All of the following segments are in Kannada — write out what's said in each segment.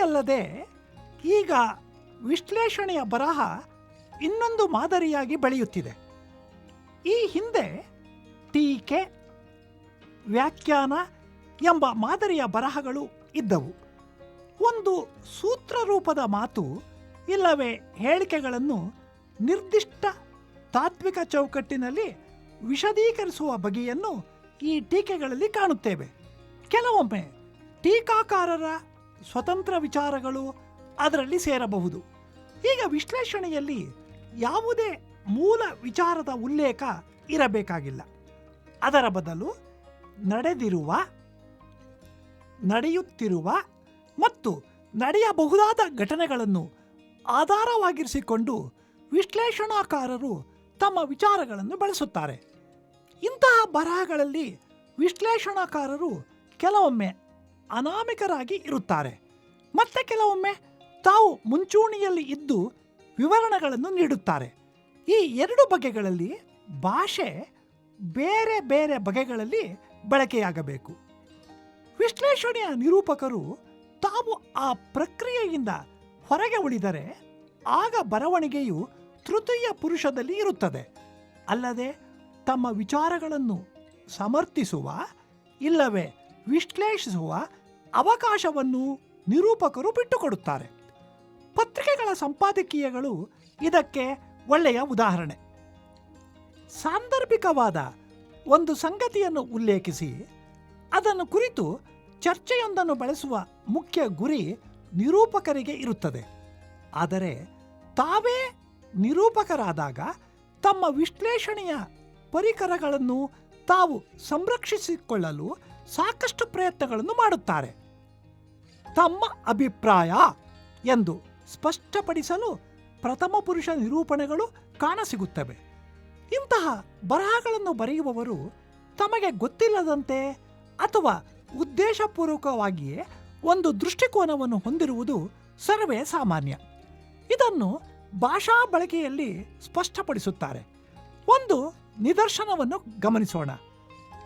ಅಲ್ಲದೆ ಈಗ ವಿಶ್ಲೇಷಣೆಯ ಬರಹ ಇನ್ನೊಂದು ಮಾದರಿಯಾಗಿ ಬೆಳೆಯುತ್ತಿದೆ. ಈ ಹಿಂದೆ ಟೀಕೆ, ವ್ಯಾಖ್ಯಾನ ಎಂಬ ಮಾದರಿಯ ಬರಹಗಳು ಇದ್ದವು. ಒಂದು ಸೂತ್ರ ರೂಪದ ಮಾತು ಇಲ್ಲವೇ ಹೇಳಿಕೆಗಳನ್ನು ನಿರ್ದಿಷ್ಟ ತಾತ್ವಿಕ ಚೌಕಟ್ಟಿನಲ್ಲಿ ವಿಶದೀಕರಿಸುವ ಬಗೆಯನ್ನು ಈ ಟೀಕೆಗಳಲ್ಲಿ ಕಾಣುತ್ತೇವೆ. ಕೆಲವೊಮ್ಮೆ ಟೀಕಾಕಾರರ ಸ್ವತಂತ್ರ ವಿಚಾರಗಳು ಅದರಲ್ಲಿ ಸೇರಬಹುದು. ಈಗ ವಿಶ್ಲೇಷಣೆಯಲ್ಲಿ ಯಾವುದೇ ಮೂಲ ವಿಚಾರದ ಉಲ್ಲೇಖ ಇರಬೇಕಾಗಿಲ್ಲ. ಅದರ ಬದಲು ನಡೆದಿರುವ, ನಡೆಯುತ್ತಿರುವ ಮತ್ತು ನಡೆಯಬಹುದಾದ ಘಟನೆಗಳನ್ನು ಆಧಾರವಾಗಿರಿಸಿಕೊಂಡು ವಿಶ್ಲೇಷಣಾಕಾರರು ತಮ್ಮ ವಿಚಾರಗಳನ್ನು ಬಳಸುತ್ತಾರೆ. ಇಂತಹ ಬರಹಗಳಲ್ಲಿ ವಿಶ್ಲೇಷಣಾಕಾರರು ಕೆಲವೊಮ್ಮೆ ಅನಾಮಿಕರಾಗಿ ಇರುತ್ತಾರೆ. ಮತ್ತೆ ಕೆಲವೊಮ್ಮೆ ತಾವು ಮುಂಚೂಣಿಯಲ್ಲಿ ಇದ್ದು ವಿವರಣೆಗಳನ್ನು ನೀಡುತ್ತಾರೆ. ಈ ಎರಡು ಬಗೆಗಳಲ್ಲಿ ಭಾಷೆ ಬೇರೆ ಬೇರೆ ಬಗೆಗಳಲ್ಲಿ ಬಳಕೆಯಾಗಬೇಕು. ವಿಶ್ಲೇಷಣೆಯ ನಿರೂಪಕರು ತಾವು ಆ ಪ್ರಕ್ರಿಯೆಯಿಂದ ಹೊರಗೆ ಉಳಿದರೆ ಆಗ ಬರವಣಿಗೆಯು ತೃತೀಯ ಪುರುಷದಲ್ಲಿ ಇರುತ್ತದೆ. ಅಲ್ಲದೆ ತಮ್ಮ ವಿಚಾರಗಳನ್ನು ಸಮರ್ಥಿಸುವ, ಇಲ್ಲವೇ ವಿಶ್ಲೇಷಿಸುವ ಅವಕಾಶವನ್ನು ನಿರೂಪಕರು ಬಿಟ್ಟುಕೊಡುತ್ತಾರೆ. ಪತ್ರಿಕೆಗಳ ಸಂಪಾದಕೀಯಗಳು ಇದಕ್ಕೆ ಒಳ್ಳೆಯ ಉದಾಹರಣೆ. ಸಾಂದರ್ಭಿಕವಾದ ಒಂದು ಸಂಗತಿಯನ್ನು ಉಲ್ಲೇಖಿಸಿ, ಅದನ್ನು ಕುರಿತು ಚರ್ಚೆಯೊಂದನ್ನು ಬಳಸುವ ಮುಖ್ಯ ಗುರಿ ನಿರೂಪಕರಿಗೆ ಇರುತ್ತದೆ. ಆದರೆ ತಾವೇ ನಿರೂಪಕರಾದಾಗ ತಮ್ಮ ವಿಶ್ಲೇಷಣೆಯ ಪರಿಕರಗಳನ್ನು ತಾವು ಸಂರಕ್ಷಿಸಿಕೊಳ್ಳಲು ಸಾಕಷ್ಟು ಪ್ರಯತ್ನಗಳನ್ನು ಮಾಡುತ್ತಾರೆ. ತಮ್ಮ ಅಭಿಪ್ರಾಯ ಎಂದು ಸ್ಪಷ್ಟಪಡಿಸಲು ಪ್ರಥಮ ಪುರುಷ ನಿರೂಪಣೆಗಳು ಕಾಣಸಿಗುತ್ತವೆ. ಇಂತಹ ಬರಹಗಳನ್ನು ಬರೆಯುವವರು ತಮಗೆ ಗೊತ್ತಿಲ್ಲದಂತೆ ಅಥವಾ ಉದ್ದೇಶಪೂರ್ವಕವಾಗಿಯೇ ಒಂದು ದೃಷ್ಟಿಕೋನವನ್ನು ಹೊಂದಿರುವುದು ಸರ್ವೇ ಸಾಮಾನ್ಯ. ಇದನ್ನು ಭಾಷಾ ಬಳಕೆಯಲ್ಲಿ ಸ್ಪಷ್ಟಪಡಿಸುತ್ತಾರೆ. ಒಂದು ನಿದರ್ಶನವನ್ನು ಗಮನಿಸೋಣ.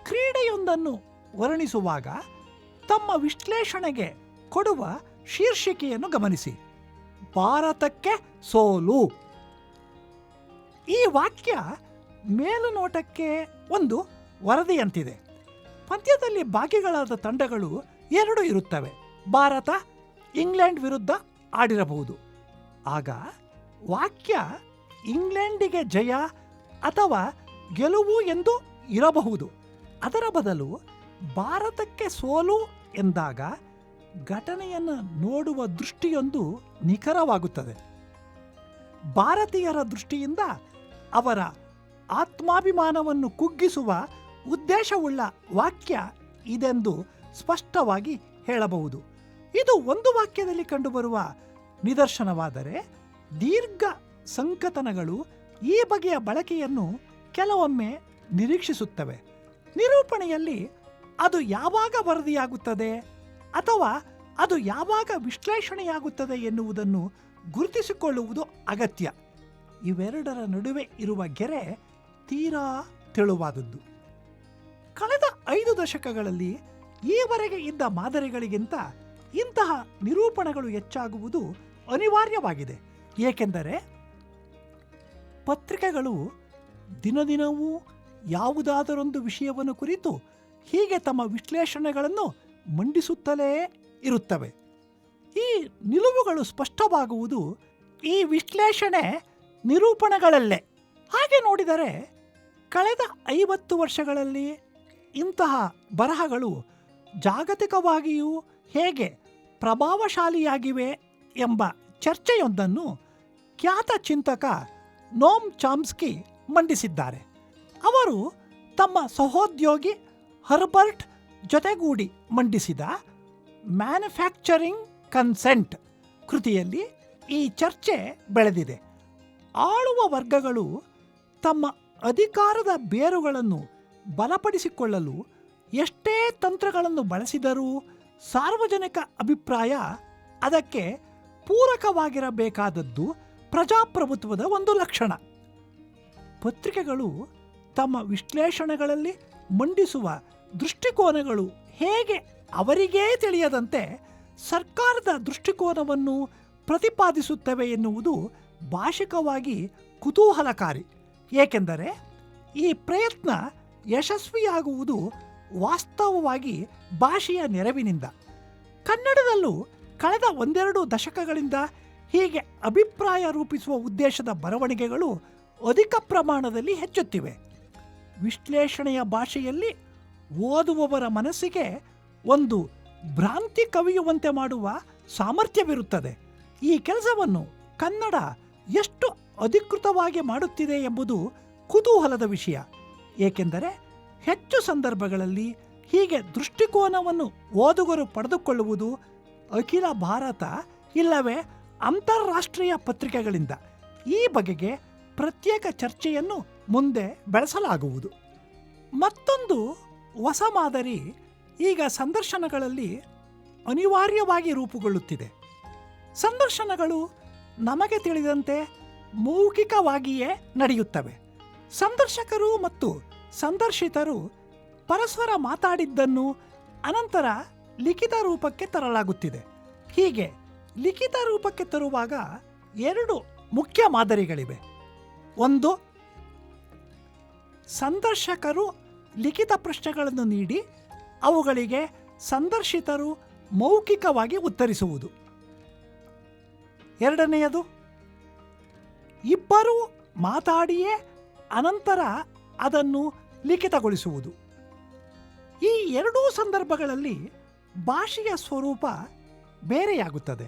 ಕ್ರೀಡೆಯೊಂದನ್ನು ವರ್ಣಿಸುವಾಗ ತಮ್ಮ ವಿಶ್ಲೇಷಣೆಗೆ ಕೊಡುವ ಶೀರ್ಷಿಕೆಯನ್ನು ಗಮನಿಸಿ. ಭಾರತಕ್ಕೆ ಸೋಲು. ಈ ವಾಕ್ಯ ಮೇಲುನೋಟಕ್ಕೆ ಒಂದು ವರದಿಯಂತಿದೆ. ಪಂದ್ಯದಲ್ಲಿ ಭಾಗಿಗಳಾದ ತಂಡಗಳು ಎರಡು ಇರುತ್ತವೆ. ಭಾರತ, ಇಂಗ್ಲೆಂಡ್ ವಿರುದ್ಧ ಆಡಿರಬಹುದು. ಆಗ ವಾಕ್ಯ ಇಂಗ್ಲೆಂಡಿಗೆ ಜಯ ಅಥವಾ ಗೆಲುವು ಎಂದು ಇರಬಹುದು. ಅದರ ಬದಲು ಭಾರತಕ್ಕೆ ಸೋಲು ಎಂದಾಗ ಘಟನೆಯನ್ನು ನೋಡುವ ದೃಷ್ಟಿಯೊಂದು ನಿಖರವಾಗುತ್ತದೆ. ಭಾರತೀಯರ ದೃಷ್ಟಿಯಿಂದ ಅವರ ಆತ್ಮಾಭಿಮಾನವನ್ನು ಕುಗ್ಗಿಸುವ ಉದ್ದೇಶವುಳ್ಳ ವಾಕ್ಯ ಇದೆಂದು ಸ್ಪಷ್ಟವಾಗಿ ಹೇಳಬಹುದು. ಇದು ಒಂದು ವಾಕ್ಯದಲ್ಲಿ ಕಂಡುಬರುವ ನಿದರ್ಶನವಾದರೆ ದೀರ್ಘ ಸಂಕತನಗಳು ಈ ಬಗೆಯ ಬಳಕೆಯನ್ನು ಕೆಲವೊಮ್ಮೆ ನಿರೀಕ್ಷಿಸುತ್ತವೆ. ನಿರೂಪಣೆಯಲ್ಲಿ ಅದು ಯಾವಾಗ ವರದಿಯಾಗುತ್ತದೆ ಅಥವಾ ಅದು ಯಾವಾಗ ವಿಶ್ಲೇಷಣೆಯಾಗುತ್ತದೆ ಎನ್ನುವುದನ್ನು ಗುರುತಿಸಿಕೊಳ್ಳುವುದು ಅಗತ್ಯ. ಇವೆರಡರ ನಡುವೆ ಇರುವ ಗೆರೆ ತೀರಾ ತೆಳುವಾದದ್ದು. ಕಳೆದ ಐದು ದಶಕಗಳಲ್ಲಿ ಈವರೆಗೆ ಇದ್ದ ಮಾದರಿಗಳಿಗಿಂತ ಇಂತಹ ನಿರೂಪಣೆಗಳು ಹೆಚ್ಚಾಗುವುದು ಅನಿವಾರ್ಯವಾಗಿದೆ. ಏಕೆಂದರೆ ಪತ್ರಿಕೆಗಳು ದಿನದಿನವೂ ಯಾವುದಾದರೊಂದು ವಿಷಯವನ್ನು ಕುರಿತು ಹೀಗೆ ತಮ್ಮ ವಿಶ್ಲೇಷಣೆಗಳನ್ನು ಮಂಡಿಸುತ್ತಲೇ ಇರುತ್ತವೆ. ಈ ನಿಲುವುಗಳು ಸ್ಪಷ್ಟವಾಗುವುದು ಈ ವಿಶ್ಲೇಷಣೆ ನಿರೂಪಣೆಗಳಲ್ಲೇ. ಹಾಗೆ ನೋಡಿದರೆ ಕಳೆದ ಐವತ್ತು ವರ್ಷಗಳಲ್ಲಿ ಇಂತಹ ಬರಹಗಳು ಜಾಗತಿಕವಾಗಿಯೂ ಹೇಗೆ ಪ್ರಭಾವಶಾಲಿಯಾಗಿವೆ ಎಂಬ ಚರ್ಚೆಯೊಂದನ್ನು ಖ್ಯಾತ ಚಿಂತಕ ನೋಮ್ ಚಾಮ್ಸ್ಕಿ ಮಂಡಿಸಿದ್ದಾರೆ. ಅವರು ತಮ್ಮ ಸಹೋದ್ಯೋಗಿ ಹರ್ಬರ್ಟ್ ಜೊತೆಗೂಡಿ ಮಂಡಿಸಿದ ಮ್ಯಾನುಫ್ಯಾಕ್ಚರಿಂಗ್ ಕನ್ಸೆಂಟ್ ಕೃತಿಯಲ್ಲಿ ಈ ಚರ್ಚೆ ಬೆಳೆದಿದೆ. ಆಳುವ ವರ್ಗಗಳು ತಮ್ಮ ಅಧಿಕಾರದ ಬೇರುಗಳನ್ನು ಬಲಪಡಿಸಿಕೊಳ್ಳಲು ಎಷ್ಟೇ ತಂತ್ರಗಳನ್ನು ಬಳಸಿದರೂ ಸಾರ್ವಜನಿಕ ಅಭಿಪ್ರಾಯ ಅದಕ್ಕೆ ಪೂರಕವಾಗಿರಬೇಕಾದದ್ದು ಪ್ರಜಾಪ್ರಭುತ್ವದ ಒಂದು ಲಕ್ಷಣ. ಪತ್ರಿಕೆಗಳು ತಮ್ಮ ವಿಶ್ಲೇಷಣೆಗಳಲ್ಲಿ ಮಂಡಿಸುವ ದೃಷ್ಟಿಕೋನಗಳು ಹೇಗೆ ಅವರಿಗೇ ತಿಳಿಯದಂತೆ ಸರ್ಕಾರದ ದೃಷ್ಟಿಕೋನವನ್ನು ಪ್ರತಿಪಾದಿಸುತ್ತವೆ ಎನ್ನುವುದು ಭಾಷಿಕವಾಗಿ ಕುತೂಹಲಕಾರಿ. ಏಕೆಂದರೆ ಈ ಪ್ರಯತ್ನ ಯಶಸ್ವಿಯಾಗುವುದು ವಾಸ್ತವವಾಗಿ ಭಾಷೆಯ ನೆರವಿನಿಂದ. ಕನ್ನಡದಲ್ಲೂ ಕಳೆದ ಒಂದೆರಡು ದಶಕಗಳಿಂದ ಹೀಗೆ ಅಭಿಪ್ರಾಯ ರೂಪಿಸುವ ಉದ್ದೇಶದ ಬರವಣಿಗೆಗಳು ಅಧಿಕ ಪ್ರಮಾಣದಲ್ಲಿ ಹೆಚ್ಚುತ್ತಿವೆ. ವಿಶ್ಲೇಷಣೆಯ ಭಾಷೆಯಲ್ಲಿ ಓದುವವರ ಮನಸ್ಸಿಗೆ ಒಂದು ಭ್ರಾಂತಿ ಕವಿಯುವಂತೆ ಮಾಡುವ ಸಾಮರ್ಥ್ಯವಿರುತ್ತದೆ. ಈ ಕೆಲಸವನ್ನು ಕನ್ನಡ ಎಷ್ಟು ಅಧಿಕೃತವಾಗಿ ಮಾಡುತ್ತಿದೆ ಎಂಬುದು ಕುತೂಹಲದ ವಿಷಯ. ಏಕೆಂದರೆ ಹೆಚ್ಚು ಸಂದರ್ಭಗಳಲ್ಲಿ ಹೀಗೆ ದೃಷ್ಟಿಕೋನವನ್ನು ಓದುಗರು ಪಡೆದುಕೊಳ್ಳುವುದು ಅಖಿಲ ಭಾರತ ಇಲ್ಲವೇ ಅಂತಾರಾಷ್ಟ್ರೀಯ ಪತ್ರಿಕೆಗಳಿಂದ. ಈ ಬಗೆಗೆ ಪ್ರತ್ಯೇಕ ಚರ್ಚೆಯನ್ನು ಮುಂದೆ ಬೆಳೆಸಲಾಗುವುದು. ಮತ್ತೊಂದು ಹೊಸ ಮಾದರಿ ಈಗ ಸಂದರ್ಶನಗಳಲ್ಲಿ ಅನಿವಾರ್ಯವಾಗಿ ರೂಪುಗೊಳ್ಳುತ್ತಿದೆ. ಸಂದರ್ಶನಗಳು ನಮಗೆ ತಿಳಿದಂತೆ ಮೌಖಿಕವಾಗಿಯೇ ನಡೆಯುತ್ತವೆ. ಸಂದರ್ಶಕರು ಮತ್ತು ಸಂದರ್ಶಿತರು ಪರಸ್ಪರ ಮಾತಾಡಿದ್ದನ್ನು ಅನಂತರ ಲಿಖಿತ ರೂಪಕ್ಕೆ ತರಲಾಗುತ್ತಿದೆ. ಹೀಗೆ ಲಿಖಿತ ರೂಪಕ್ಕೆ ತರುವಾಗ ಎರಡು ಮುಖ್ಯ ಮಾದರಿಗಳಿವೆ. ಒಂದು, ಸಂದರ್ಶಕರು ಲಿಖಿತ ಪ್ರಶ್ನೆಗಳನ್ನು ನೀಡಿ ಅವುಗಳಿಗೆ ಸಂದರ್ಶಿತರು ಮೌಖಿಕವಾಗಿ ಉತ್ತರಿಸುವುದು. ಎರಡನೆಯದು, ಇಬ್ಬರೂ ಮಾತಾಡಿಯೇ ಅನಂತರ ಅದನ್ನು ಲಿಖಿತಗೊಳಿಸುವುದು. ಈ ಎರಡೂ ಸಂದರ್ಭಗಳಲ್ಲಿ ಭಾಷೆಯ ಸ್ವರೂಪ ಬೇರೆಯಾಗುತ್ತದೆ.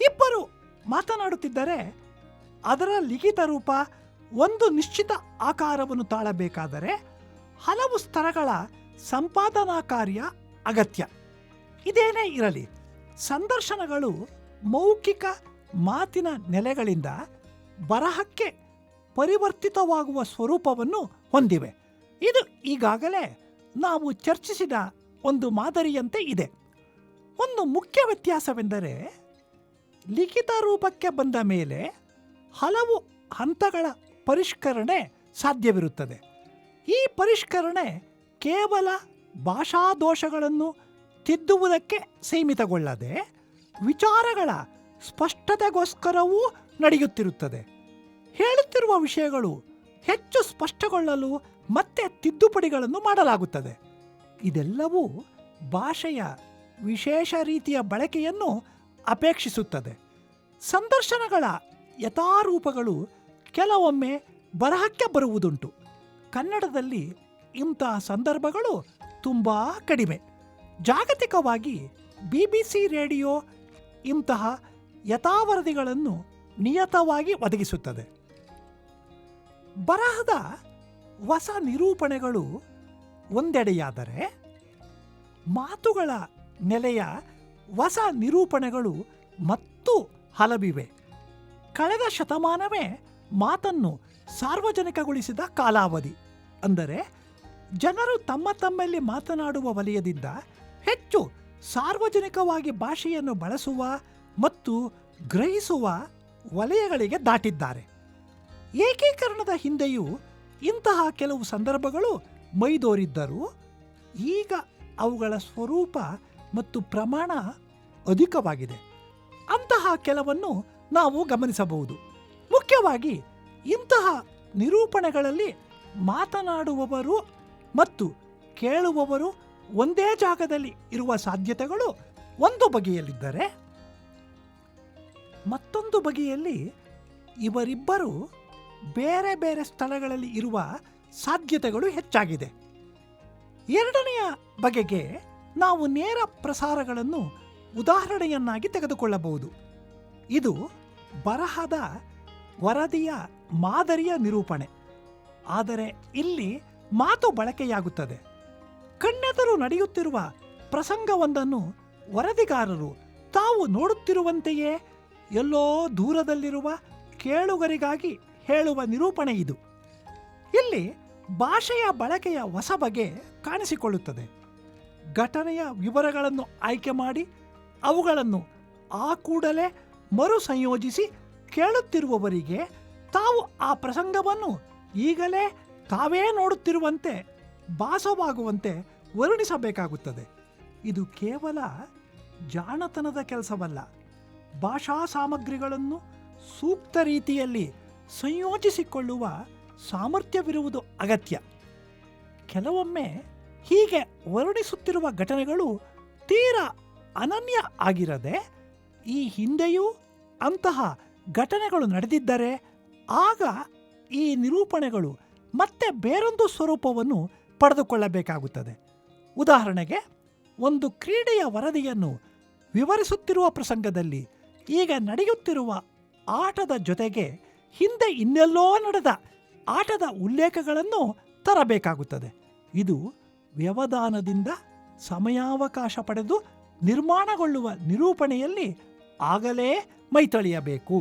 ಇಬ್ಬರು ಮಾತನಾಡುತ್ತಿದ್ದರೆ ಅದರ ಲಿಖಿತ ರೂಪ ಒಂದು ನಿಶ್ಚಿತ ಆಕಾರವನ್ನು ತಾಳಬೇಕಾದರೆ ಹಲವು ಸ್ತರಗಳ ಸಂಪಾದನಾ ಕಾರ್ಯ ಅಗತ್ಯ. ಇದೇನೇ ಇರಲಿ, ಸಂದರ್ಶನಗಳು ಮೌಖಿಕ ಮಾತಿನ ನೆಲೆಗಳಿಂದ ಬರಹಕ್ಕೆ ಪರಿವರ್ತಿತವಾಗುವ ಸ್ವರೂಪವನ್ನು ಹೊಂದಿವೆ. ಇದು ಈಗಾಗಲೇ ನಾವು ಚರ್ಚಿಸಿದ ಒಂದು ಮಾದರಿಯಂತೆ ಇದೆ. ಒಂದು ಮುಖ್ಯ ವ್ಯತ್ಯಾಸವೆಂದರೆ ಲಿಖಿತ ರೂಪಕ್ಕೆ ಬಂದ ಮೇಲೆ ಹಲವು ಹಂತಗಳ ಪರಿಷ್ಕರಣೆ ಸಾಧ್ಯವಿರುತ್ತದೆ. ಈ ಪರಿಷ್ಕರಣೆ ಕೇವಲ ಭಾಷಾದೋಷಗಳನ್ನು ತಿದ್ದುವುದಕ್ಕೆ ಸೀಮಿತಗೊಳ್ಳದೆ ವಿಚಾರಗಳ ಸ್ಪಷ್ಟತೆಗೋಸ್ಕರವೂ ನಡೆಯುತ್ತಿರುತ್ತದೆ. ಹೇಳುತ್ತಿರುವ ವಿಷಯಗಳು ಹೆಚ್ಚು ಸ್ಪಷ್ಟಗೊಳ್ಳಲು ಮತ್ತೆ ತಿದ್ದುಪಡಿಗಳನ್ನು ಮಾಡಲಾಗುತ್ತದೆ. ಇದೆಲ್ಲವೂ ಭಾಷೆಯ ವಿಶೇಷ ರೀತಿಯ ಬಳಕೆಯನ್ನು ಅಪೇಕ್ಷಿಸುತ್ತದೆ. ಸಂದರ್ಶನಗಳ ಯಥಾರೂಪಗಳು ಕೆಲವೊಮ್ಮೆ ಬರಹಕ್ಕೆ ಬರುವುದುಂಟು. ಕನ್ನಡದಲ್ಲಿ ಇಂಥ ಸಂದರ್ಭಗಳು ತುಂಬ ಕಡಿಮೆ. ಜಾಗತಿಕವಾಗಿ ಬಿ ಬಿ ಸಿ ರೇಡಿಯೋ ಇಂತಹ ಯಥಾವರದಿಗಳನ್ನು ನಿಯತವಾಗಿ ಒದಗಿಸುತ್ತದೆ. ಬರಹದ ಹೊಸ ನಿರೂಪಣೆಗಳು ಒಂದೆಡೆಯಾದರೆ ಮಾತುಗಳ ನೆಲೆಯ ಹೊಸ ನಿರೂಪಣೆಗಳು ಮತ್ತು ಹಲವಿವೆ. ಕಳೆದ ಶತಮಾನವೇ ಮಾತನ್ನು ಸಾರ್ವಜನಿಕಗೊಳಿಸಿದ ಕಾಲಾವಧಿ. ಅಂದರೆ ಜನರು ತಮ್ಮ ತಮ್ಮಲ್ಲಿ ಮಾತನಾಡುವ ವಲಯದಿಂದ ಹೆಚ್ಚು ಸಾರ್ವಜನಿಕವಾಗಿ ಭಾಷೆಯನ್ನು ಬಳಸುವ ಮತ್ತು ಗ್ರಹಿಸುವ ವಲಯಗಳಿಗೆ ದಾಟಿದ್ದಾರೆ. ಏಕೀಕರಣದ ಹಿಂದೆಯೂ ಇಂತಹ ಕೆಲವು ಸಂದರ್ಭಗಳು ಮೈದೋರಿದ್ದರೂ ಈಗ ಅವುಗಳ ಸ್ವರೂಪ ಮತ್ತು ಪ್ರಮಾಣ ಅಧಿಕವಾಗಿದೆ. ಅಂತಹ ಕೆಲವನ್ನು ನಾವು ಗಮನಿಸಬಹುದು. ಮುಖ್ಯವಾಗಿ ಇಂತಹ ನಿರೂಪಣೆಗಳಲ್ಲಿ ಮಾತನಾಡುವವರು ಮತ್ತು ಕೇಳುವವರು ಒಂದೇ ಜಾಗದಲ್ಲಿ ಇರುವ ಸಾಧ್ಯತೆಗಳು ಒಂದು ಬಗೆಯಲ್ಲಿದ್ದರೆ, ಮತ್ತೊಂದು ಬಗೆಯಲ್ಲಿ ಇವರಿಬ್ಬರು ಬೇರೆ ಬೇರೆ ಸ್ಥಳಗಳಲ್ಲಿ ಇರುವ ಸಾಧ್ಯತೆಗಳು ಹೆಚ್ಚಾಗಿದೆ. ಎರಡನೆಯ ಬಗೆಗೆ ನಾವು ನೇರ ಪ್ರಸಾರಗಳನ್ನು ಉದಾಹರಣೆಯನ್ನಾಗಿ ತೆಗೆದುಕೊಳ್ಳಬಹುದು. ಇದು ಬರಹದ ವರದಿಯ ಮಾದರಿಯ ನಿರೂಪಣೆ. ಆದರೆ ಇಲ್ಲಿ ಮಾತು ಬಳಕೆಯಾಗುತ್ತದೆ. ಕಣ್ಣೆದುರು ನಡೆಯುತ್ತಿರುವ ಪ್ರಸಂಗವೊಂದನ್ನು ವರದಿಗಾರರು ತಾವು ನೋಡುತ್ತಿರುವಂತೆಯೇ ಎಲ್ಲೋ ದೂರದಲ್ಲಿರುವ ಕೇಳುಗರಿಗಾಗಿ ಹೇಳುವ ನಿರೂಪಣೆ ಇದು. ಇಲ್ಲಿ ಭಾಷೆಯ ಬಳಕೆಯ ಹೊಸ ಬಗೆ ಕಾಣಿಸಿಕೊಳ್ಳುತ್ತದೆ. ಘಟನೆಯ ವಿವರಗಳನ್ನು ಆಯ್ಕೆ ಮಾಡಿ ಅವುಗಳನ್ನು ಆ ಕೂಡಲೇ ಮರು ಸಂಯೋಜಿಸಿ ಕೇಳುತ್ತಿರುವವರಿಗೆ ತಾವು ಆ ಪ್ರಸಂಗವನ್ನು ಈಗಲೇ ತಾವೇ ನೋಡುತ್ತಿರುವಂತೆ, ಭಾಸವಾಗುವಂತೆ ವರ್ಣಿಸಬೇಕಾಗುತ್ತದೆ. ಇದು ಕೇವಲ ಜಾಣತನದ ಕೆಲಸವಲ್ಲ. ಭಾಷಾ ಸಾಮಗ್ರಿಗಳನ್ನು ಸೂಕ್ತ ರೀತಿಯಲ್ಲಿ ಸಂಯೋಜಿಸಿಕೊಳ್ಳುವ ಸಾಮರ್ಥ್ಯವಿರುವುದು ಅಗತ್ಯ. ಕೆಲವೊಮ್ಮೆ ಹೀಗೆ ವರ್ಣಿಸುತ್ತಿರುವ ಘಟನೆಗಳು ತೀರಾ ಅನನ್ಯ ಆಗಿರದೆ ಈ ಹಿಂದೆಯೂ ಅಂತಹ ಘಟನೆಗಳು ನಡೆದಿದ್ದರೆ ಆಗ ಈ ನಿರೂಪಣೆಗಳು ಮತ್ತೆ ಬೇರೊಂದು ಸ್ವರೂಪವನ್ನು ಪಡೆದುಕೊಳ್ಳಬೇಕಾಗುತ್ತದೆ. ಉದಾಹರಣೆಗೆ, ಒಂದು ಕ್ರೀಡೆಯ ವರದಿಯನ್ನು ವಿವರಿಸುತ್ತಿರುವ ಪ್ರಸಂಗದಲ್ಲಿ ಈಗ ನಡೆಯುತ್ತಿರುವ ಆಟದ ಜೊತೆಗೆ ಹಿಂದೆ ಇನ್ನೆಲ್ಲೋ ನಡೆದ ಆಟದ ಉಲ್ಲೇಖಗಳನ್ನು ತರಬೇಕಾಗುತ್ತದೆ. ಇದು ವ್ಯವಧಾನದಿಂದ ಸಮಯಾವಕಾಶ ಪಡೆದು ನಿರ್ಮಾಣಗೊಳ್ಳುವ ನಿರೂಪಣೆಯಲ್ಲಿ ಆಗಲೇ ಮೈತಳಿಯಬೇಕು